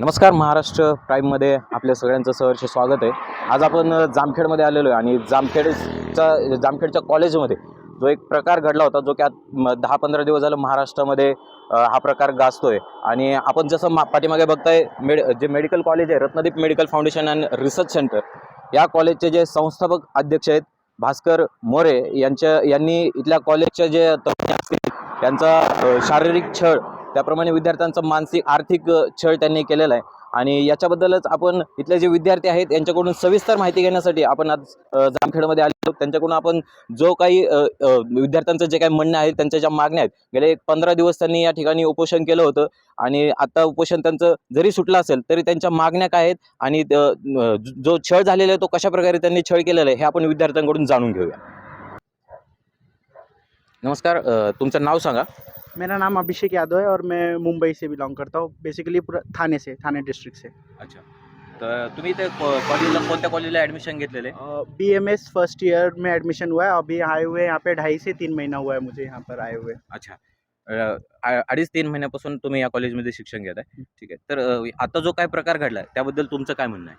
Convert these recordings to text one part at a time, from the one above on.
नमस्कार महाराष्ट्र प्राईममध्ये आपल्या सगळ्यांचं सहर्ष स्वागत आहे. आज आपण जामखेडमध्ये आलेलो आहे आणि जामखेडचा जामखेडच्या कॉलेजमध्ये जो एक प्रकार घडला होता जो की आज म- दहा पंधरा दिवस झालं महाराष्ट्रामध्ये हा प्रकार गाजतोय. आणि आपण जसं मा पाठीमागे बघताय मेड जे मेडिकल कॉलेज आहे Ratnadeep medical foundation and research centre या कॉलेजचे जे संस्थापक अध्यक्ष आहेत भास्कर मोरे यांच्या यांनी इथल्या कॉलेजच्या जे तरुणी असतील त्यांचा शारीरिक छळ त्याप्रमाणे विद्यार्थ्यांचं मानसिक आर्थिक छळ त्यांनी केलेला आहे. आणि याच्याबद्दलच आपण इथले जे विद्यार्थी आहेत यांच्याकडून सविस्तर माहिती घेण्यासाठी आपण आज जामखेडमध्ये आले आहोत. त्यांच्याकडून आपण जो काही विद्यार्थ्यांचं जे काही म्हणणं आहे त्यांच्या ज्या मागण्या आहेत गेले एक पंधरा दिवस त्यांनी या ठिकाणी उपोषण केलं होतं. आणि आता उपोषण त्यांचं जरी सुटलं असेल तरी त्यांच्या मागण्या काय आहेत आणि जो छळ झालेला आहे तो कशा प्रकारे त्यांनी छळ केलेला आहे हे आपण विद्यार्थ्यांकडून जाणून घेऊया. नमस्कार तुमचं नाव सांगा. मेरा नाम अभिषेक यादव है और मैं मुंबई से बिलोंग करता हूँ बेसिकली पूरा थाने से थाने डिस्ट्रिक्ट से। अच्छा। तर तुम्ही इथे कॉलेजला कोणत्या कॉलेजला ॲडमिशन घेतलेलं? आहे B M S first year में एडमिशन हुआ है अभी आए हुए यहाँ पे ढाई से तीन महीना हुआ है मुझे यहाँ पर आए हुए। अच्छा। अ, आ- अडीच तीन महिन्यापासून तुम्ही या कॉलेजमध्ये शिक्षण घेत आहे ठीक आहे. तर अ, आता जो काय प्रकार घडला त्याबद्दल तुमचं काय म्हणणं आहे?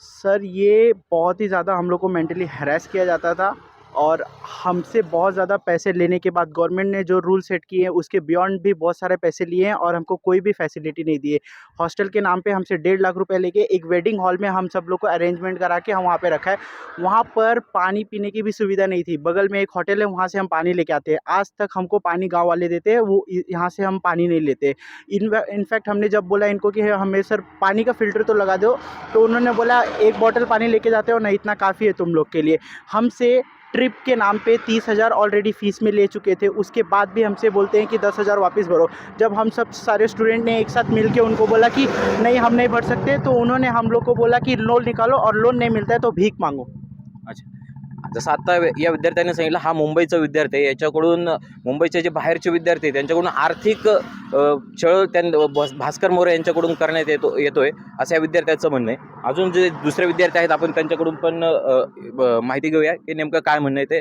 सर ये बहुत ही ज़्यादा हम लोग को मेंटली हरास किया जाता था। और हमसे बहुत ज़्यादा पैसे लेने के बाद गवर्नमेंट ने जो रूल सेट किए हैं, उसके बियॉन्ड भी बहुत सारे पैसे लिए हैं और हमको कोई भी फैसिलिटी नहीं दिए हॉस्टल के नाम पे हमसे डेढ़ लाख रुपए लेके एक वेडिंग हॉल में हम सब लोग को अरेंजमेंट करा के हम वहाँ पे रखा है। वहाँ पर पानी पीने की भी सुविधा नहीं थी। बगल में एक होटल है, वहाँ से हम पानी लेके आते हैं। आज तक हमको पानी गाँव वाले देते हैं, वो यहाँ से हम पानी नहीं लेते इन इनफैक्ट हमने जब बोला इनको कि हमें सर पानी का फ़िल्टर तो लगा दो तो उन्होंने बोला, एक बॉटल पानी लेके जाते हो ना इतना काफ़ी है तुम लोग के लिए। हमसे ट्रिप के नाम पे तीस हज़ार ऑलरेडी फ़ीस में ले चुके थे। उसके बाद भी हमसे बोलते हैं कि दस हज़ार वापस भरो। जब हम सब सारे स्टूडेंट ने एक साथ मिल के उनको बोला कि नहीं, हम नहीं भर सकते तो उन्होंने हम लोग को बोला कि लोन निकालो और लोन नहीं मिलता है तो भीख मांगो। जसं आता या विद्यार्थ्यांनी सांगितलं हा मुंबईचा विद्यार्थी आहे. याच्याकडून मुंबईचे जे बाहेरचे विद्यार्थी आहेत त्यांच्याकडून आर्थिक छळ त्यां भास्कर मोरे यांच्याकडून करण्यात येतो येतोय असं या विद्यार्थ्याचं म्हणणं आहे. अजून जे दुसरे विद्यार्थी आहेत आपण त्यांच्याकडून पण माहिती घेऊया की नेमकं काय म्हणणं आहे ते.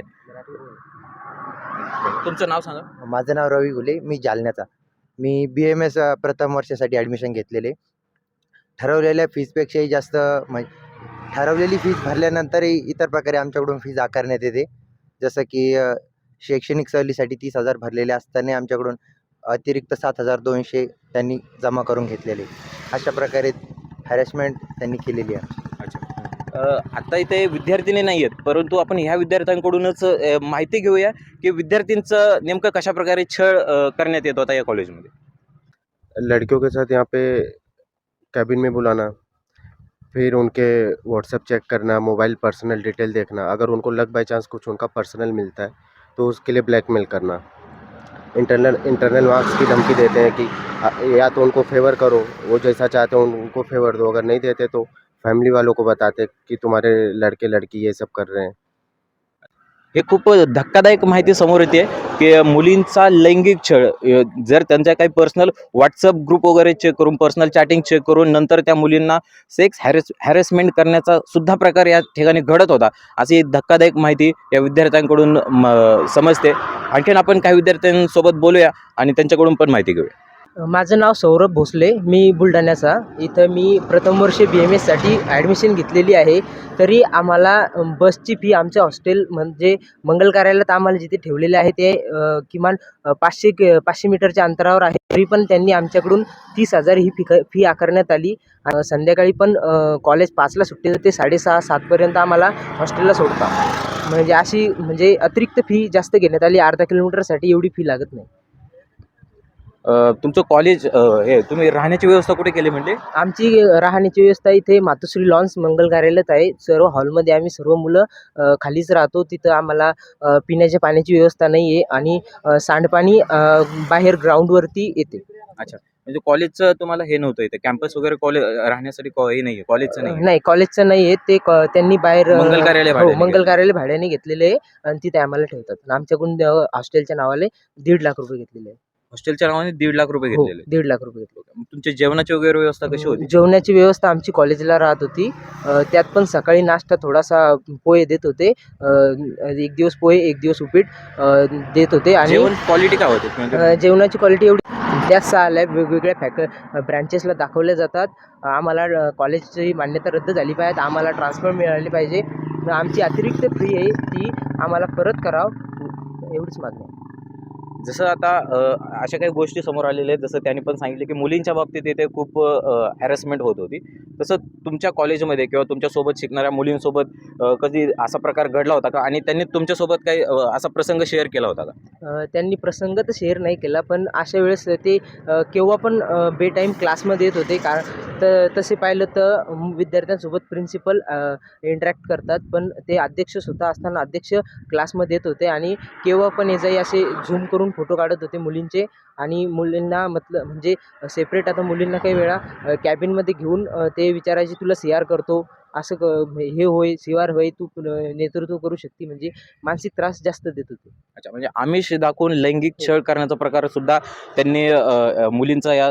तुमचं नाव सांगा. माझं नाव रवी गुले मी जालन्याचा. मी बी एम एस प्रथम वर्षासाठी ॲडमिशन घेतलेले. ठरवलेल्या फीजपेक्षाही जास्त म्हणजे ठरवलेली फीज भरल्यानंतरही इतर प्रकारे आमच्याकडून फीज आकारण्यात येते. जसं की शैक्षणिक सहलीसाठी तीस हजार भरलेले असताना आमच्याकडून अतिरिक्त सात हजार दोनशे त्यांनी जमा करून घेतलेले. अशा प्रकारे हॅरेसमेंट त्यांनी केलेली आहे. आता इथे विद्यार्थिनी नाही आहेत परंतु आपण ह्या विद्यार्थ्यांकडूनच माहिती घेऊया की विद्यार्थींचं नेमकं कशा प्रकारे छळ करण्यात येत होता या कॉलेजमध्ये लड़कियों के साथ यहाँ पे कैबिन में बुलाना फिर उनके व्हाट्सएप चेक करना मोबाइल पर्सनल डिटेल देखना। अगर उनको लग बाई चांस कुछ उनका पर्सनल मिलता है तो उसके लिए ब्लैकमेल करना। इंटरनल इंटरनल मार्क्स की धमकी देते हैं कि या तो उनको फेवर करो, वो जैसा चाहते हो उनको फेवर दो। अगर नहीं देते तो फैमिली वालों को बताते कि तुम्हारे लड़के लड़की ये सब कर रहे हैं। हे खूप धक्कादायक माहिती समोर येते की मुलींचा लैंगिक छळ जर त्यांच्या काही पर्सनल व्हॉट्सअप ग्रुप वगैरे चेक करून पर्सनल चॅटिंग चेक करून नंतर त्या मुलींना सेक्स हॅरेस हॅरेसमेंट करण्याचा सुद्धा प्रकार या ठिकाणी घडत होता. अशी धक्कादायक माहिती या विद्यार्थ्यांकडून समजते. आणखीन आपण काही विद्यार्थ्यांसोबत बोलूया आणि त्यांच्याकडून पण माहिती घेऊया. माझं नाव सौरभ भोसले मी बुलढाण्याचा. इथं मी प्रथम वर्ष बी एम एससाठी ॲडमिशन घेतलेली आहे. तरी आम्हाला बसची फी आमच्या हॉस्टेल म्हणजे मंगल कार्यालयात आम्हाला जिथे ठेवलेले आहे ते किमान पाचशे क पाचशे मीटरच्या अंतरावर आहे. तरी पण त्यांनी आमच्याकडून तीस हजार ही फी क फी आकारण्यात आली. संध्याकाळी पण कॉलेज पाचला सुट्टी ते साडेसहा सातपर्यंत आम्हाला हॉस्टेलला सोडतात. म्हणजे अशी म्हणजे अतिरिक्त फी जास्त घेण्यात आली. अर्धा किलोमीटरसाठी एवढी फी लागत नाही. तुमचं कॉलेज हे तुम्ही राहण्याची व्यवस्था कुठे केली म्हणजे? आमची राहण्याची व्यवस्था इथे मातोश्री लॉन्स मंगल कार्यालयात आहे. सर्व हॉलमध्ये आम्ही सर्व मुलं खालीच राहतो. तिथं आम्हाला पिण्याच्या पाण्याची व्यवस्था नाही आहे आणि सांडपाणी बाहेर ग्राउंडवरती येते. म्हणजे कॉलेजचं तुम्हाला हे नव्हतं इथे? कॅम्पस वगैरे कॉलेज राहण्यासाठी को- हे नाही कॉलेजचं नाही नाही कॉलेजचं नाही आहे ते त्यांनी बाहेर मंगल कार्यालय हो भाड्याने मंगल घेतलं. कार्यालय भाड्याने घेतलेले आहे आणि तिथे आम्हाला ठेवतात. आमच्याकडून हॉस्टेलच्या नावाने दीड लाख रुपये घेतलेले आहे. हॉस्टेलच्या नावाने दीड लाख रुपये हो घेतलेले. दीड लाख रुपये घेतले. मग तुमची जेवणाची वगैरे व्यवस्था कशी होती? जेवणाची व्यवस्था आमची कॉलेजला राहत होती. अ, त्यात पण सकाळी नाश्ता थोडासा पोहे देत होते. अ, एक दिवस पोहे एक दिवस उपीट अ, देत होते आणि जेवण क्वालिटी काय होती? म्हणजे अ, जेवणाची क्वालिटी एवढी त्या सहा लॅब वेगवेगळ्या फॅक ब्रँचेसला दाखवल्या जातात. आम्हाला अ, कॉलेजची मान्यता रद्द झाली पाहिजे. आम्हाला ट्रान्सफर मिळाली पाहिजे. आमची अतिरिक्त फी आहे ती आम्हाला परत करावं. एवढीच मागणी आहे. जसं आता अशा काही गोष्टी समोर आलेल्या आहेत. जसं त्यांनी पण सांगितलं की मुलींच्या बाबतीत इथे खूप हॅरेसमेंट होत होती. तसं तुमच्या कॉलेजमध्ये किंवा तुमच्यासोबत शिकणाऱ्या मुलींसोबत कधी असा प्रकार घडला होता का? आणि त्यांनी तुमच्यासोबत काही असा प्रसंग शेअर केला होता का? त्यांनी प्रसंग तर शेअर नाही केला पण अशा वेळेस ते केव्हा पण बेटाईम क्लासमध्ये येत होते. का तर तसे पाहिलं तर विद्यार्थ्यांसोबत प्रिन्सिपल इंटरॅक्ट करतात. पण ते अध्यक्ष स्वतः असताना अध्यक्ष क्लासमध्ये येत होते. आणि केव्हा पण ये जाई असे झूम करून फोटो काढत होते मुलींचे आणि मुलींना मतलब म्हणजे सेपरेट आता मुलींना काही वेळा कॅबिनमध्ये घेऊन ते विचारायचे तुला सी आर करतो असं क हे होय सी आर होय तू नेतृत्व करू शकते. म्हणजे मानसिक त्रास जास्त देत होते. अच्छा म्हणजे आमिष दाखवून लैंगिक छळ करण्याचा प्रकार सुद्धा त्यांनी मुलींचा या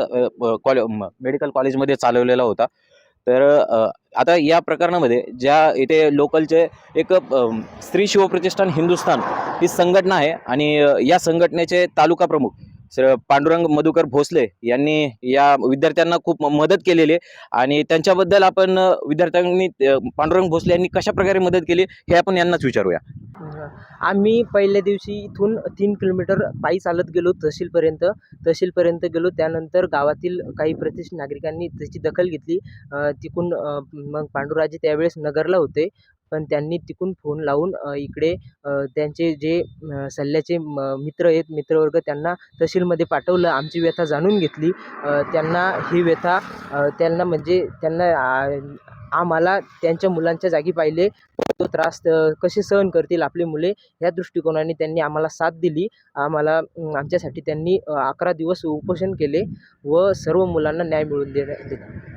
कॉले मेडिकल कॉलेजमध्ये चालवलेला होता. तर आता या प्रकरणामध्ये ज्या इथे लोकलचे एक स्त्री शिवप्रतिष्ठान हिंदुस्थान ही संघटना आहे आणि या संघटनेचे तालुका प्रमुख सर पांडुरंग मधुकर भोसले यांनी या विद्यार्थ्यांना खूप मदत केलेली आहे. आणि त्यांच्याबद्दल आपण विद्यार्थ्यांनी पांडुरंग भोसले यांनी कशा प्रकारे मदत केली हे आपण यांनाच विचारूया. आम्ही पहिल्या दिवशी इथून तीन किलोमीटर पायी चालत गेलो तहसीलपर्यंत. तहसीलपर्यंत गेलो त्यानंतर गावातील काही प्रतिष्ठ नागरिकांनी त्याची दखल घेतली. तिकून मग पांडुराजे त्यावेळेस नगरला होते. पण त्यांनी तिकून फोन लावून इकडे त्यांचे जे सल्ल्याचे म- मित्र आहेत मित्रवर्ग त्यांना तहसीलमध्ये पाठवलं. आमची व्यथा जाणून घेतली. त्यांना ही व्यथा त्यांना म्हणजे त्यांना आम्हाला त्यांच्या मुलांच्या जागी पाहिले. तो त्रास कसे सहन करतील आपली मुले ह्या दृष्टिकोनाने त्यांनी आम्हाला साथ दिली. आम्हाला आमच्यासाठी त्यांनी अकरा दिवस उपोषण केले व सर्व मुलांना न्याय मिळवून दे दिला